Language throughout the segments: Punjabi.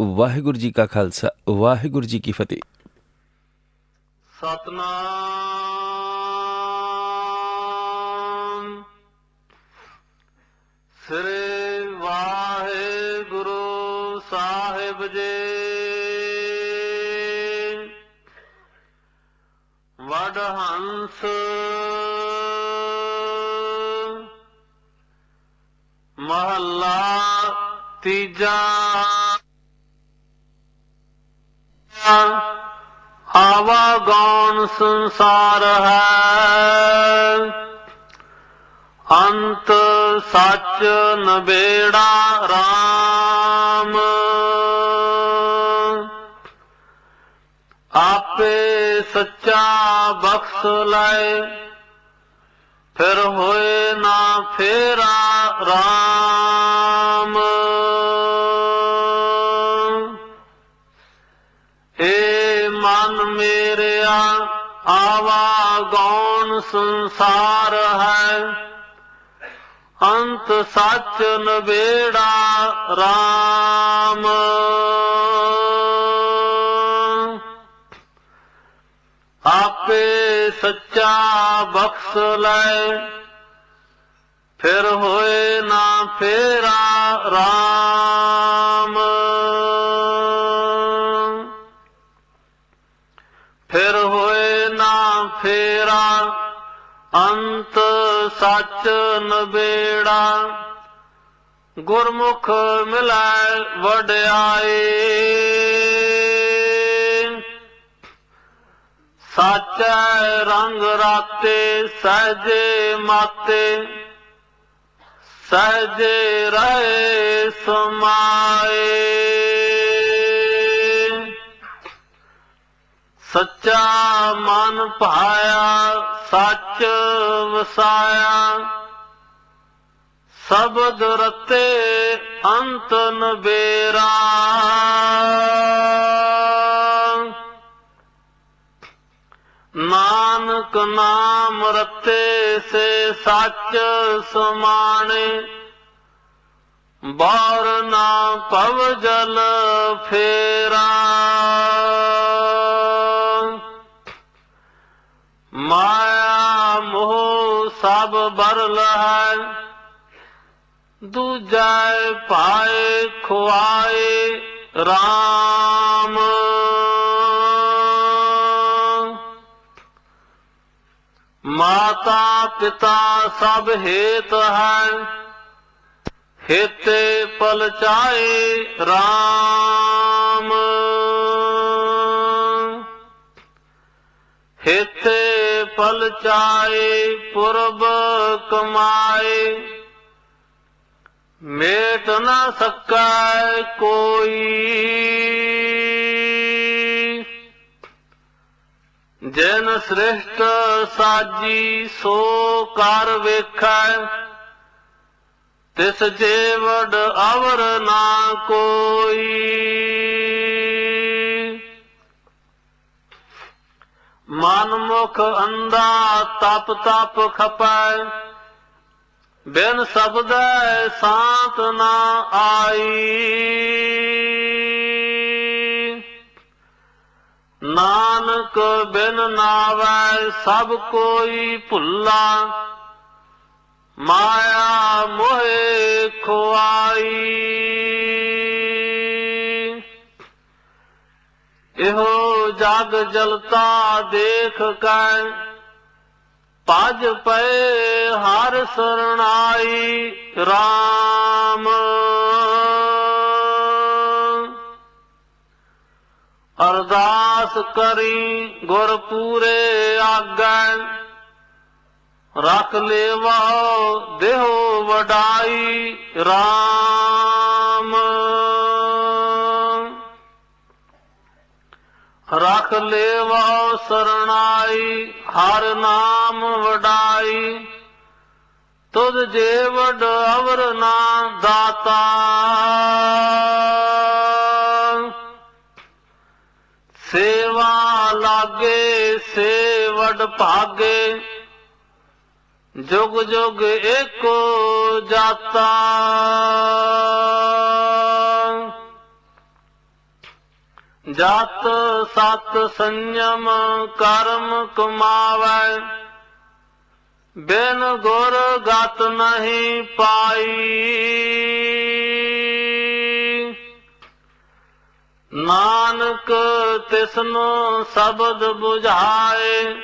ਵਾਹਿਗੁਰੂ ਜੀ ਕਾ ਖਾਲਸਾ, ਵਾਹਿਗੁਰੂ ਜੀ ਕੀ ਫਤਿਹ। ਸਤਨਾਮ। ਸ੍ਰੀ ਵਾਹਿਗੁਰੂ ਸਾਹਿਬ ਜੀ। ਵਡ ਹੰਸ ਮਹੱਲਾ ਤੀਜਾ ਆਵਾ ਗੌਣ ਸੰਸਾਰ ਹੈ। ਅੰਤ ਸੱਚ ਨਬੇੜਾ RAM ਆਪੇ ਸੱਚਾ ਬਖਸ਼ ਲੈ, ਫਿਰ ਹੋਏ ਨਾ ਫੇਰਾ RAM ਏ ਮੇਰਿਆ, ਆਵਾ ਗੌਣ ਸੰਸਾਰ ਹੈ। ਅੰਤ ਸੱਚ ਨਵੇੜਾ RAM ਆਪੇ ਸੱਚਾ ਬਖਸ਼ ਲੈ, ਫਿਰ ਹੋਏ ਨਾ ਫੇਰਾ RAM ਅੰਤ ਸੱਚ ਨਬੇੜਾ ਗੁਰਮੁਖ ਮਿਲੈ ਵਡਿਆਏ। ਸਾਚੈ ਰੰਗ ਰਾਤੇ ਸਹਜੇ ਮਾਤੇ ਸਹਜੇ ਰਹੇ ਸਮਾਏ। ਸੱਚਾ ਮਨ ਭਾਇਆ, ਸੱਚ ਵਸਾਇਆ। ਸਬਦ ਰਤੇ ਅੰਤ ਨਬੇਰਾ ਨਾਨਕ ਨਾਮ ਰਤੇ ਸੇ ਸੱਚ ਸਮਾਣੇ। ਬਾਰ ਨਾ ਪਵ ਜਲ ਫੇਰਾ। ਸਭ ਬਰਲ ਹੈ ਦੂਜੈ ਪਾਏ ਖੁਆਏ RAM ਮਾਤਾ ਪਿਤਾ ਸਭ ਹੇਤ ਹੈ, ਹੇਤੇ ਪਲਚਾਏ RAM ਹੇਤੇ ਪਲਚਾਏ ਪੁਰਬ ਕਮਾਏ। ਮੇਟ ਨਾ ਸਕੈ ਕੋਈ। ਜਨ ਸ੍ਰਿਸ਼ਟ ਸਾਜੀ ਸੋ ਕਰ ਵੇਖੈ। ਤਿਸ ਜੀਵੜ ਅਵਰ ਨਾ ਕੋਈ। ਮਨ ਮੁਖ ਅੰਦਾ ਤਪ ਤਪ ਖਪੈ, ਬਿਨ ਸਬਦੈ ਸਾਤ ਨਾ ਆਈ। ਨਾਨਕ ਬਿਨ ਨਾਵੈ ਸਭ ਕੋਈ ਭੁੱਲਾ, ਮਾਇਆ ਮੋਹਿ ਖੁਆਈ। ਇਹੋ ਜਗ ਜਲਤਾ ਦੇਖ ਕੈ, ਭਜ ਪਏ ਹਰ ਸਰਣਾਈ RAM ਅਰਦਾਸ ਕਰੀ ਗੁਰ ਪੂਰੇ ਆਗੈ, ਰਖ ਲੇਵਾ ਦੇਹੋ ਵਡਾਈ RAM ਰਖ ਲੇਵਾ ਸਰਣਾਈ, ਹਰ ਨਾਮ ਵਡਾਈ। ਤੁਧ ਜੇ ਵਡ ਅਵਰ ਨਾ ਦਾਤਾ। ਸੇਵਾ ਲਾਗੇ ਸੇਵਡ ਭਾਗੇ, ਜੁਗ ਜੁਗ ਏਕੋ ਜਾਤਾ। ਜਤ ਸਤ ਸੰਯਮ ਕਰਮ ਕਮਾਵੈ, ਬਿਨ ਗੁਰ ਗਤ ਨਹੀਂ ਪਾਈ। ਨਾਨਕ ਤਿਸਨੂੰ ਸ਼ਬਦ 부ਝਾਏ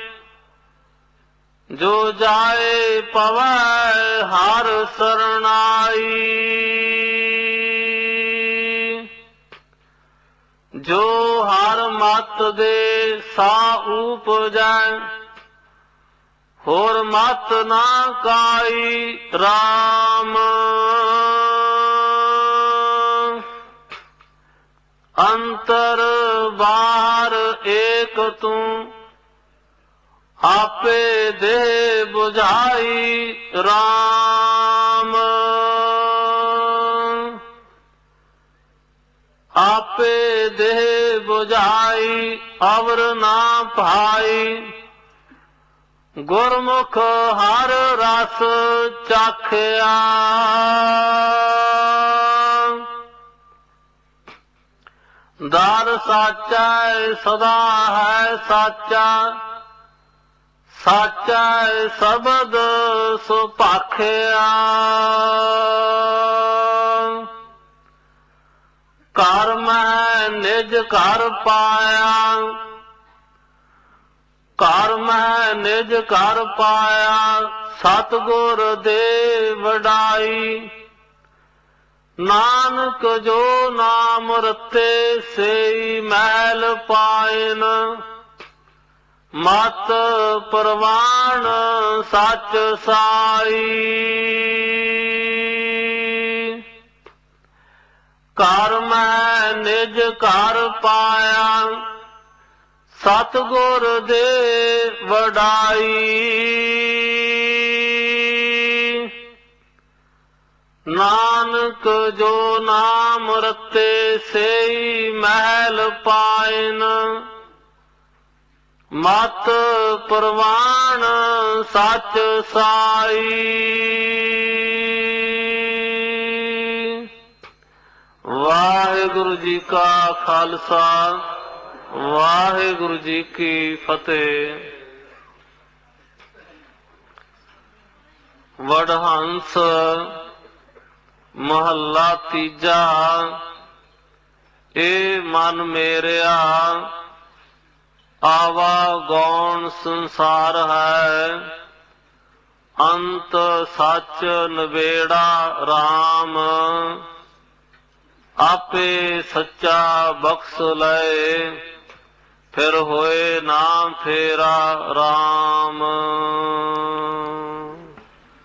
ਜੋ ਜਾਏ ਪਵੈ ਹਰ ਸਰਣਾਈ। ਜੋ ਹਰ ਮਤ ਦੇ ਸਾ ਉਪਜੈ, ਹੋਰ ਮਤ ਨਾ ਕਾਈ RAM ਅੰਤਰ ਬਾਹਰ ਏਕ ਤੂੰ, ਆਪੇ ਦੇ 부ਝਾਈ RAM ਆਪੇ ਦੇ 부ਝਾਈ ਅਵਰ ਨਾ ਭਾਈ। ਗੁਰਮੁਖ ਹਰ ਰਸ ਚਾਖਿਆ। ਦਰ ਸਾਚਾ ਹੈ, ਸਦਾ ਹੈ ਸਾਚਾ। ਸਾਚਾ ਸ਼ਬਦ ਸੁਭਾਖਿਆ। ਕਰਮ ਮੈਂ ਨਿਜ ਘਰ ਪਾਇਆ। ਘਰ ਨਿਜ ਘਰ ਪਾਇਆ, ਸਤਗੁਰ ਦੇ ਵਡਾਈ। ਨਾਨਕ ਜੋ ਨਾਮ ਰਤੇ ਸੇਈ ਮਹਿਲ ਪਾਇਨ। ਮਤ ਪ੍ਰਵਾਣ ਸੱਚ ਸਾਈ। ਘਰ ਮੈਂ ਨਿਜ ਘਰ ਪਾਇਆ। ਸਤਗੁਰ ਦੇ ਵਡਾਈ। ਨਾਨਕ ਜੋ ਨਾਮ ਰਤੇ ਸੇਈ ਮਹਿਲ ਪਾਇਨ। ਮਤ ਪ੍ਰਵਾਣ ਸੱਚ ਸਾਈ। ਵਾਹਿਗੁਰੂ ਜੀ ਕਾ ਖਾਲਸਾ, ਵਾਹਿਗੁਰੂ ਜੀ ਕੀ ਫਤਿਹ। ਵਡਹੰਸ ਮਹੱਲਾ ਤੀਜਾ, ਏ ਮਨ ਮੇਰਿਆ, ਆਵਾ ਗੌਣ ਸੰਸਾਰ ਹੈ। ਅੰਤ ਸੱਚ ਨਵੇੜਾ RAM ਆਪੇ ਸੱਚਾ ਬਖਸ਼ ਲਏ, ਫਿਰ ਹੋਏ ਨਾਮ ਫੇਰਾ RAM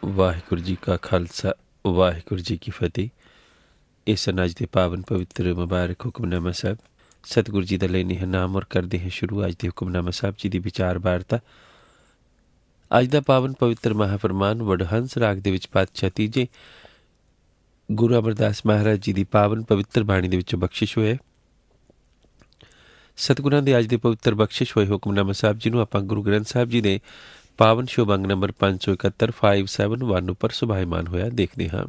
ਵਾਹਿਗੁਰੂ ਜੀ ਕਾ ਖਾਲਸਾ, ਵਾਹਿਗੁਰੂ ਜੀ ਕੀ ਫਤਿਹ। ਇਸ ਅਨਾਜ ਦੇ ਪਾਵਨ ਪਵਿੱਤਰ ਮੁਬਾਰਕ ਹੁਕਮਨਾਮਾ ਸਾਹਿਬ। ਸਤਿਗੁਰੂ ਜੀ ਦਾ ਲੈਣੀ ਹੈ ਨਾਮ ਔਰ ਕਰਦੇ ਹਾਂ ਸ਼ੁਰੂ ਅੱਜ ਦੇ ਹੁਕਮਨਾਮਾ ਸਾਹਿਬ ਜੀ ਦੀ ਵਿਚਾਰ ਵਾਰਤਾ। ਅੱਜ ਦਾ ਪਾਵਨ ਪਵਿੱਤਰ ਮਹਾਫਰਮਾਨ ਵਡਹੰਸ ਰਾਗ ਦੇ ਵਿੱਚ ਪਾਤਸ਼ਾਹ ਤੀਜੇ ਗੁਰੂ ਅਮਰਦਾਸ ਮਹਾਰਾਜ ਜੀ ਦੀ ਪਾਵਨ ਪਵਿੱਤਰ ਬਾਣੀ ਦੇ ਵਿੱਚੋਂ ਬਖਸ਼ਿਸ਼ ਹੋਏ। ਸਤਿਗੁਰਾਂ ਦੇ ਅੱਜ ਦੇ ਪਵਿੱਤਰ ਬਖਸ਼ਿਸ਼ ਹੋਏ ਹੁਕਮਨਾਮਾ ਸਾਹਿਬ ਜੀ ਨੂੰ ਆਪਾਂ ਗੁਰੂ ਗ੍ਰੰਥ ਸਾਹਿਬ ਜੀ ਦੇ ਪਾਵਨ ਸ਼ੋਭੰਗ ਨੰਬਰ 571 571 ਉੱਪਰ ਸੁਭਾਈਮਾਨ ਹੋਇਆ ਦੇਖਦੇ ਹਾਂ।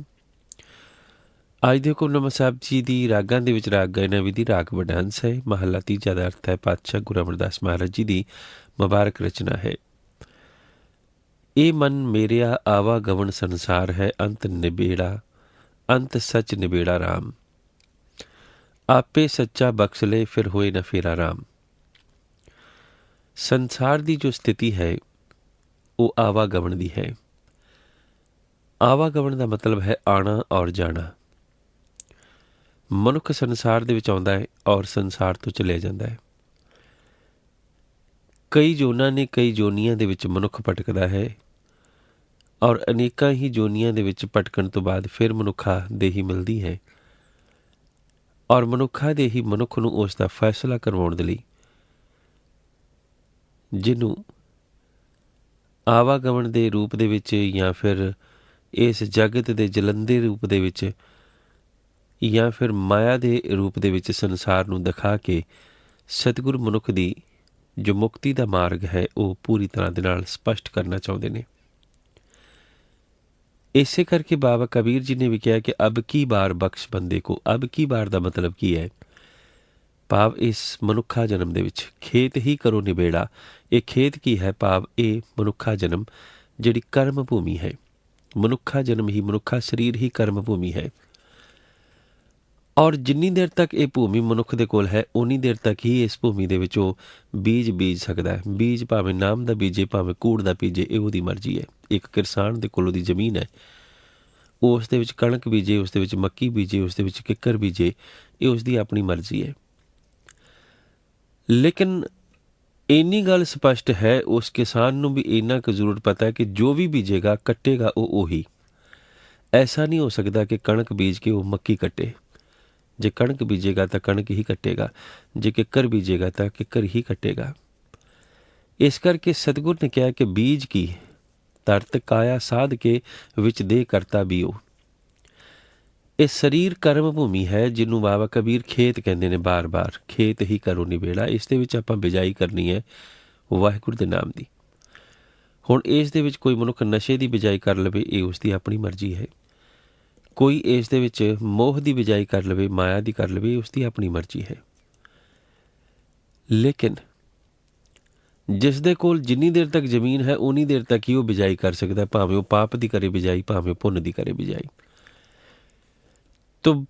ਅੱਜ ਦੇ ਹੁਕਮਨਾਮਾ ਸਾਹਿਬ ਜੀ ਦੀ ਰਾਗਾਂ ਦੇ ਵਿੱਚ ਰਾਗ ਗਾਇਨਾ ਵਿਧੀ ਰਾਗ ਵਡਾਂਸ ਹੈ ਮਹੱਲਾ ਤੀਜਾ ਦਾ ਅਰਥ ਹੈ ਪਾਤਸ਼ਾਹ ਗੁਰੂ ਅਮਰਦਾਸ ਮਹਾਰਾਜ ਜੀ ਦੀ ਮੁਬਾਰਕ ਰਚਨਾ ਹੈ। ਇਹ ਮਨ ਮੇਰਿਆ ਆਵਾ ਗਵਨ ਸੰਸਾਰ ਹੈ, ਅੰਤ ਨਿਬੇੜਾ ਅੰਤ ਸੱਚ ਨਿਬੇੜਾ RAM ਆਪੇ ਸੱਚਾ ਬਖਸ਼ ਲੈ, ਫਿਰ ਹੋਏ ਨਾ ਫੇਰਾ RAM ਸੰਸਾਰ ਦੀ ਜੋ ਸਥਿਤੀ ਹੈ, ਉਹ ਆਵਾਗਮਨ ਦੀ ਹੈ। ਆਵਾਗਮਨ ਦਾ ਮਤਲਬ ਹੈ ਆਣਾ ਔਰ ਜਾਣਾ। ਮਨੁੱਖ ਸੰਸਾਰ ਦੇ ਵਿੱਚ ਆਉਂਦਾ ਹੈ ਔਰ ਸੰਸਾਰ ਤੋਂ ਚਲੇ ਜਾਂਦਾ ਹੈ। ਕਈ ਜੋਨਾਂ ਨੇ ਕਈ ਜੋਨੀਆਂ ਦੇ ਵਿੱਚ ਮਨੁੱਖ ਭਟਕਦਾ ਹੈ। ਔਰ ਅਨੇਕਾਂ ਹੀ ਜੋਨੀਆਂ ਦੇ ਵਿੱਚ ਭਟਕਣ ਤੋਂ ਬਾਅਦ ਫਿਰ ਮਨੁੱਖਾ ਦੇਹੀ ਮਿਲਦੀ ਹੈ। ਔਰ ਮਨੁੱਖਾ ਦੇ ਹੀ ਮਨੁੱਖ ਨੂੰ ਉਸ ਦਾ ਫੈਸਲਾ ਕਰਵਾਉਣ ਦੇ ਲਈ ਜਿਹਨੂੰ ਆਵਾਗਮਨ ਦੇ ਰੂਪ ਦੇ ਵਿੱਚ ਜਾਂ ਫਿਰ ਇਸ ਜਗਤ ਦੇ ਜਲੰਦੇ ਰੂਪ ਦੇ ਵਿੱਚ ਜਾਂ ਫਿਰ ਮਾਇਆ ਦੇ ਰੂਪ ਦੇ ਵਿੱਚ ਸੰਸਾਰ ਨੂੰ ਦਿਖਾ ਕੇ ਸਤਿਗੁਰ ਮਨੁੱਖ ਦੀ ਜੋ ਮੁਕਤੀ ਦਾ ਮਾਰਗ ਹੈ, ਉਹ ਪੂਰੀ ਤਰ੍ਹਾਂ ਦੇ ਨਾਲ ਸਪਸ਼ਟ ਕਰਨਾ ਚਾਹੁੰਦੇ ਨੇ। ਇਸੇ ਕਰਕੇ ਬਾਬਾ ਕਬੀਰ ਜੀ ਨੇ ਵੀ ਕਿਹਾ ਕਿ ਅਬ ਕੀ ਬਾਰ ਬਖਸ਼ ਬੰਦੇ ਕੋ? ਅਬ ਕੀ ਬਾਰ ਦਾ ਮਤਲਬ ਕੀ ਹੈ? ਭਾਵ ਇਸ ਮਨੁੱਖਾ ਜਨਮ ਦੇ ਵਿੱਚ ਖੇਤ ਹੀ ਕਰੋ ਨਿਬੇੜਾ। ਇਹ ਖੇਤ ਕੀ ਹੈ? ਭਾਵ ਇਹ ਮਨੁੱਖਾ ਜਨਮ ਜਿਹੜੀ ਕਰਮ ਭੂਮੀ ਹੈ। ਮਨੁੱਖਾ ਜਨਮ ਹੀ ਮਨੁੱਖਾ ਸਰੀਰ ਹੀ ਕਰਮ ਭੂਮੀ ਹੈ। ਔਰ ਜਿੰਨੀ ਦੇਰ ਤੱਕ ਇਹ ਭੂਮੀ ਮਨੁੱਖ ਦੇ ਕੋਲ ਹੈ ਉਨੀ ਦੇਰ ਤੱਕ ਹੀ ਇਸ ਭੂਮੀ ਦੇ ਵਿੱਚ ਉਹ ਬੀਜ ਬੀਜ ਸਕਦਾ ਹੈ। ਬੀਜ ਭਾਵੇਂ ਨਾਮ ਦਾ ਬੀਜੇ, ਭਾਵੇਂ ਕੂੜ ਦਾ ਬੀਜੇ, ਇਹ ਉਹਦੀ ਮਰਜ਼ੀ ਹੈ। ਇੱਕ ਕਿਸਾਨ ਦੇ ਕੋਲ ਦੀ ਜ਼ਮੀਨ ਹੈ। ਉਹ ਉਸ ਦੇ ਵਿੱਚ ਕਣਕ ਬੀਜੇ ਉਸ ਦੇ ਵਿੱਚ ਮੱਕੀ ਬੀਜੇ ਉਸ ਦੇ ਵਿੱਚ ਕਿੱਕਰ ਬੀਜੇ, ਇਹ ਉਸ ਦੀ ਆਪਣੀ ਮਰਜ਼ੀ ਹੈ। ਲੇਕਿਨ ਇੰਨੀ ਗੱਲ ਸਪਸ਼ਟ ਹੈ, ਉਸ ਕਿਸਾਨ ਨੂੰ ਵੀ ਇੰਨਾ ਕੁ ਜ਼ਰੂਰ ਪਤਾ ਹੈ ਕਿ ਜੋ ਵੀ ਬੀਜੇਗਾ, ਕੱਟੇਗਾ ਉਹ ਉਹੀ। ਐਸਾ ਨਹੀਂ ਹੋ ਸਕਦਾ ਕਿ ਕਣਕ ਬੀਜ ਕੇ ਉਹ ਮੱਕੀ ਕੱਟੇ। ਜੇ ਕਣਕ ਬੀਜੇਗਾ ਤਾਂ ਕਣਕ ਹੀ ਕੱਟੇਗਾ, ਜੇ ਕਿੱਕਰ ਬੀਜੇਗਾ ਤਾਂ ਕਿੱਕਰ ਹੀ ਕੱਟੇਗਾ। ਇਸ ਕਰਕੇ ਸਤਿਗੁਰ ਨੇ ਕਿਹਾ ਕਿ ਬੀਜ ਕੀ ਤਰਤ ਕਾਇਆ ਸਾਧ ਕੇ ਵਿੱਚ ਦੇਹ ਕਰਤਾ ਵੀ ਉਹ ਇਹ ਸਰੀਰ ਕਰਮ ਭੂਮੀ ਹੈ ਜਿਹਨੂੰ ਬਾਬਾ ਕਬੀਰ ਖੇਤ ਕਹਿੰਦੇ ਨੇ ਬਾਰ-ਬਾਰ। ਖੇਤ ਹੀ ਕਰੋ ਨਿਬੇੜਾ, ਇਸ ਦੇ ਵਿੱਚ ਆਪਾਂ ਬਿਜਾਈ ਕਰਨੀ ਹੈ ਵਾਹਿਗੁਰੂ ਦੇ ਨਾਮ ਦੀ। ਹੁਣ ਇਸ ਦੇ ਵਿੱਚ ਕੋਈ ਮਨੁੱਖ ਨਸ਼ੇ ਦੀ ਬਿਜਾਈ ਕਰ ਲਵੇ, ਇਹ ਉਸ ਦੀ ਆਪਣੀ ਮਰਜ਼ੀ ਹੈ। ਕੋਈ ਇਸ ਦੇ ਵਿੱਚ ਮੋਹ ਦੀ ਬਿਜਾਈ ਕਰ ਲਵੇ, ਮਾਇਆ ਦੀ ਕਰ ਲਵੇ ਉਸ ਦੀ ਆਪਣੀ ਮਰਜ਼ੀ ਹੈ। ਲੇਕਿਨ ਜਿਸ ਦੇ ਕੋਲ ਜਿੰਨੀ ਦੇਰ ਤੱਕ ਜ਼ਮੀਨ ਹੈ ਉਨੀ ਦੇਰ ਤੱਕ ਹੀ ਉਹ ਬਿਜਾਈ ਕਰ ਸਕਦਾ ਹੈ, ਭਾਵੇਂ ਉਹ ਪਾਪ ਦੀ ਕਰੇ ਬਿਜਾਈ ਭਾਵੇਂ ਪੁੰਨ ਦੀ ਕਰੇ ਬਿਜਾਈ। ਤੋ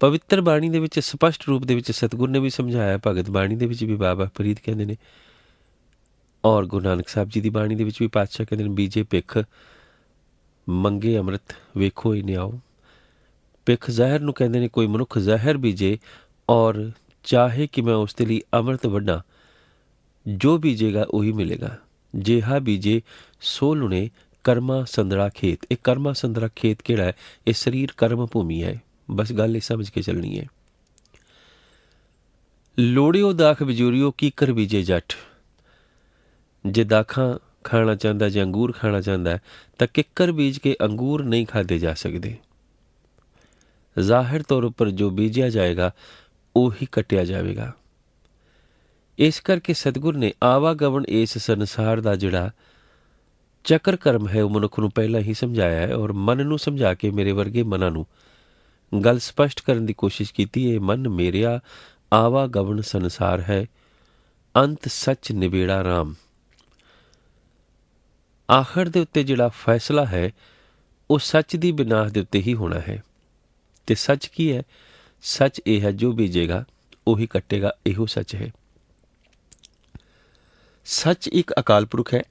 ਪਵਿੱਤਰ ਬਾਣੀ ਦੇ ਵਿੱਚ ਸਪਸ਼ਟ ਰੂਪ ਦੇ ਵਿੱਚ ਸਤਿਗੁਰ ਨੇ ਵੀ ਸਮਝਾਇਆ ਭਗਤ ਬਾਣੀ ਦੇ ਵਿੱਚ ਵੀ ਬਾਬਾ ਫਰੀਦ ਕਹਿੰਦੇ ਨੇ। ਔਰ ਗੁਰੂ ਨਾਨਕ ਸਾਹਿਬ ਜੀ ਦੀ ਬਾਣੀ ਦੇ ਵਿੱਚ ਵੀ ਪਾਤਸ਼ਾਹ ਕਹਿੰਦੇ ਨੇ ਬੀਜੇ ਭਿੱਖ ਮੰਗੇ ਅੰਮ੍ਰਿਤ ਵੇਖੋ ਹੀ ਨਿਆਓ। ਭਿੱਖ ਜ਼ਹਿਰ ਨੂੰ ਕਹਿੰਦੇ ਨੇ ਕੋਈ ਮਨੁੱਖ ਜ਼ਹਿਰ ਬੀਜੇ ਔਰ ਚਾਹੇ ਕਿ ਮੈਂ ਉਸ ਦੇ ਲਈ ਅੰਮ੍ਰਿਤ ਵੱਢਾਂ ਜੋ ਬੀਜੇਗਾ ਉਹੀ ਮਿਲੇਗਾ। ਜਿਹਾ ਬੀਜੇ ਸੋ ਲੁਣੇ ਕਰਮਾ ਸੰਦਰਾ ਖੇਤ। ਇਹ ਕਰਮਾ ਸੰਦਰਾ ਖੇਤ ਕਿਹੜਾ ਹੈ? ਇਹ ਸਰੀਰ ਕਰਮ ਭੂਮੀ ਹੈ। ਬਸ ਗੱਲ ਇਹ ਸਮਝ ਕੇ ਚੱਲਣੀ ਹੈ। ਲੋੜਿਓ ਦਾਖ ਬਜੂਰੀਓ ਕੀ ਕਰ ਬੀਜੇ ਜੱਟ ਜੇ ਦਾਖਾਂ ਖਾਣਾ ਚਾਹੁੰਦਾ ਜਾਂ ਅੰਗੂਰ ਖਾਣਾ ਚਾਹੁੰਦਾ ਤਾਂ ਕਿੱਕਰ ਬੀਜ ਕੇ ਅੰਗੂਰ ਨਹੀਂ ਖਾਦੇ ਜਾ ਸਕਦੇ। ਜ਼ਾਹਿਰ ਤੌਰ ਉੱਪਰ ਜੋ ਬੀਜਿਆ ਜਾਏਗਾ, ਉਹੀ ਹੀ ਕੱਟਿਆ ਜਾਵੇਗਾ। ਇਸ ਕਰਕੇ ਸਤਿਗੁਰ ਨੇ ਆਵਾਗਮਨ ਇਸ ਸੰਸਾਰ ਦਾ ਜਿਹੜਾ ਚੱਕਰ ਕਰਮ ਹੈ, ਉਹ ਮਨੁੱਖ ਨੂੰ ਪਹਿਲਾਂ ਹੀ ਸਮਝਾਇਆ ਹੈ ਔਰ ਮਨ ਨੂੰ ਸਮਝਾ ਕੇ ਮੇਰੇ ਵਰਗੇ ਮਨਾਂ ਨੂੰ ਗੱਲ ਸਪਸ਼ਟ ਕਰਨ ਦੀ ਕੋਸ਼ਿਸ਼ ਕੀਤੀ। ਹੈ ਮਨ ਮੇਰਿਆ ਆਵਾਗਮਨ ਸੰਸਾਰ ਹੈ। ਅੰਤ ਸੱਚ ਨਿਬੇੜਾ ਰਾਮ। ਆਖਰ ਦੇ ਉੱਤੇ ਜਿਹੜਾ ਫੈਸਲਾ ਹੈ, ਉਹ ਸੱਚ ਦੀ ਬਿਨਾਹ ਦੇ ਉੱਤੇ ਹੀ ਹੋਣਾ ਹੈ। ਤੇ ਸੱਚ ਕੀ ਹੈ? ਸੱਚ ਇਹ ਹੈ, ਜੋ ਬੀਜੇਗਾ, ਉਹੀ ਕੱਟੇਗਾ, ਇਹੋ ਸੱਚ ਹੈ। ਸੱਚ ਇੱਕ ਅਕਾਲ ਪੁਰਖ ਹੈ